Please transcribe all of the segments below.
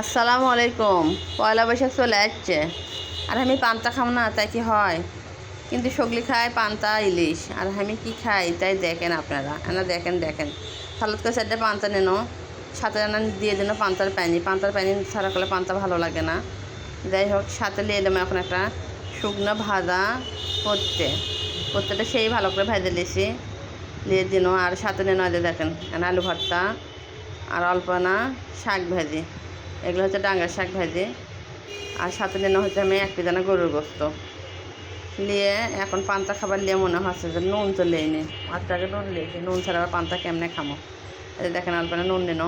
আসসালামু আলাইকুম। পয়লা বৈশাখ চলে যাচ্ছে আর আমি পান্তা খাম না, তাই কি হয়? কিন্তু সগলি খায় পান্তা, ইলিশ। আর আমি কি খাই, তাই দেখেন আপনারা। এনা দেখেন দেখেন। সালাদ করে চারটে পান্তা নেন। সাথে রান্না দিয়ে দিন পান্তার প্যানি। পান্তার প্যানি ছাড়া করলে পান্তা ভালো লাগে না। যাই হোক, সাথে নিয়ে এলাম এখন একটা শুকনো ভাজা করতে করতেটা সেই ভালো করে ভেজে লিছি নিয়ে দিন। আর সাথে নেন দেখেন এখানে আলু ভর্তা। আর অল্প না শাক ভাজি। এগুলো হচ্ছে ডাঙ্গার শাক ভাজি। আর সাথে নেওয়া হচ্ছে আমি এক পিজানা গরুর গোস্ত। নিয়ে এখন পান্তা খাবার নিয়ে মনে হচ্ছে যে নুন তো লেইনি আজকে নুন লিয়েছি নুন ছাড়া আবার পান্তা কেমনে খামো? এই দেখেন অল্পনা নুন নিন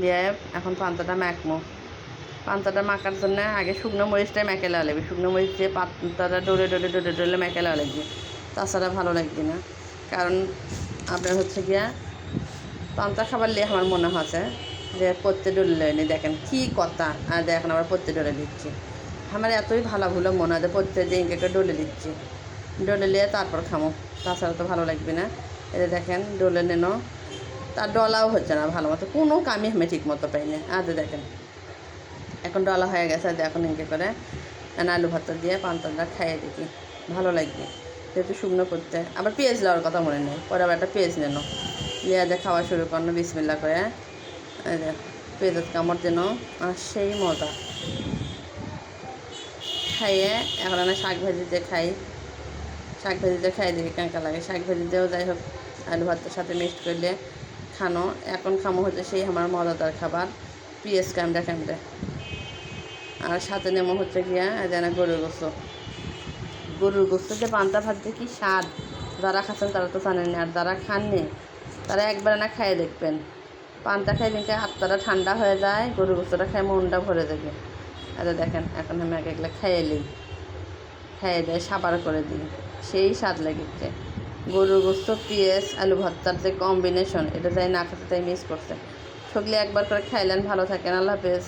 দিয়ে এখন পান্তাটা মাখমো পান্তাটা মাখার জন্য আগে শুকনো মরিচটাই মেখে লাগবে। শুকনো মরিচ দিয়ে পান্তাটা ডলে ডলে ডলে ডলে মেখে দেওয়া লাগবে। তাছাড়া ভালো লাগবে না। কারণ আপনার হচ্ছে গিয়া পান্তা খাবার নিয়ে আমার মনে হচ্ছে যে পড়তে ডলে লয়নি দেখেন কী কথা। আর দেখেন আবার পড়তে ডলে দিচ্ছি। আমার এতই ভালো ভুলো মনে হয় পড়তে দিন একটা ডলে দিচ্ছি। ডলে নিয়ে তারপর খামো। তাছাড়া তো ভালো লাগবে না। এটা দেখেন ডলে নেন তার ডলাও হচ্ছে না ভালো মতো। কোনো কামই আমি ঠিক মতো পাই না। আর দেখেন, এখন ডলা হয়ে গেছে এখন ইনকে করে আলু ভাতটা দিয়ে পান্তাটা খাইয়ে দেখি ভালো লাগবে। যেহেতু শুকনো করতে আবার পেঁয়াজ লওয়ার কথা মনে নেই। পরে আবার একটা পেঁয়াজ নেন পেঁয়াজে খাওয়া শুরু করল বিসমিল্লা করে। পেঁয়াজের কামড় যেন আর সেই মজা। খাইয়ে এখন আমি শাক ভাজিতে খাই, শাক ভাজিতে খাই দেখি কাঁকা লাগে। শাক ভাজিতেও যাই হোক, আলু ভাতের সাথে মিক্সড করলে খানো। এখন খামো হচ্ছে সেই আমার মজাদার খাবার পিএস কামড়ে কামড়ে। আর সাথে নেমো হচ্ছে গিয়া যেন গরুর গোস্ত। গরুর গোস্ত যে পান্তা ভাজতে কি স্বাদ। যারা খাচ্ছেন তারা তো জানেন না, আর যারা খাননি, তারা একবার না খাইয়ে দেখবেন। পান্তা খাই দিনকে হাতটা ঠান্ডা হয়ে যায় গরু গোস্তটা খাই মনটা ভরে দেখে আরে দেখেন, এখন আমি এক একলা খাইয়ে নিই। খাইয়ে দেয় সাবার করে দিই। সেই স্বাদ লেগেছে গরুর গোস্ত, পেঁয়াজ, আলু ভর্তার যে কম্বিনেশন এটা যাই না খেতে তাই মিস করছে। সকলে একবার করে খাইলেন, ভালো থাকেন। আল্লাহ হাফেজ।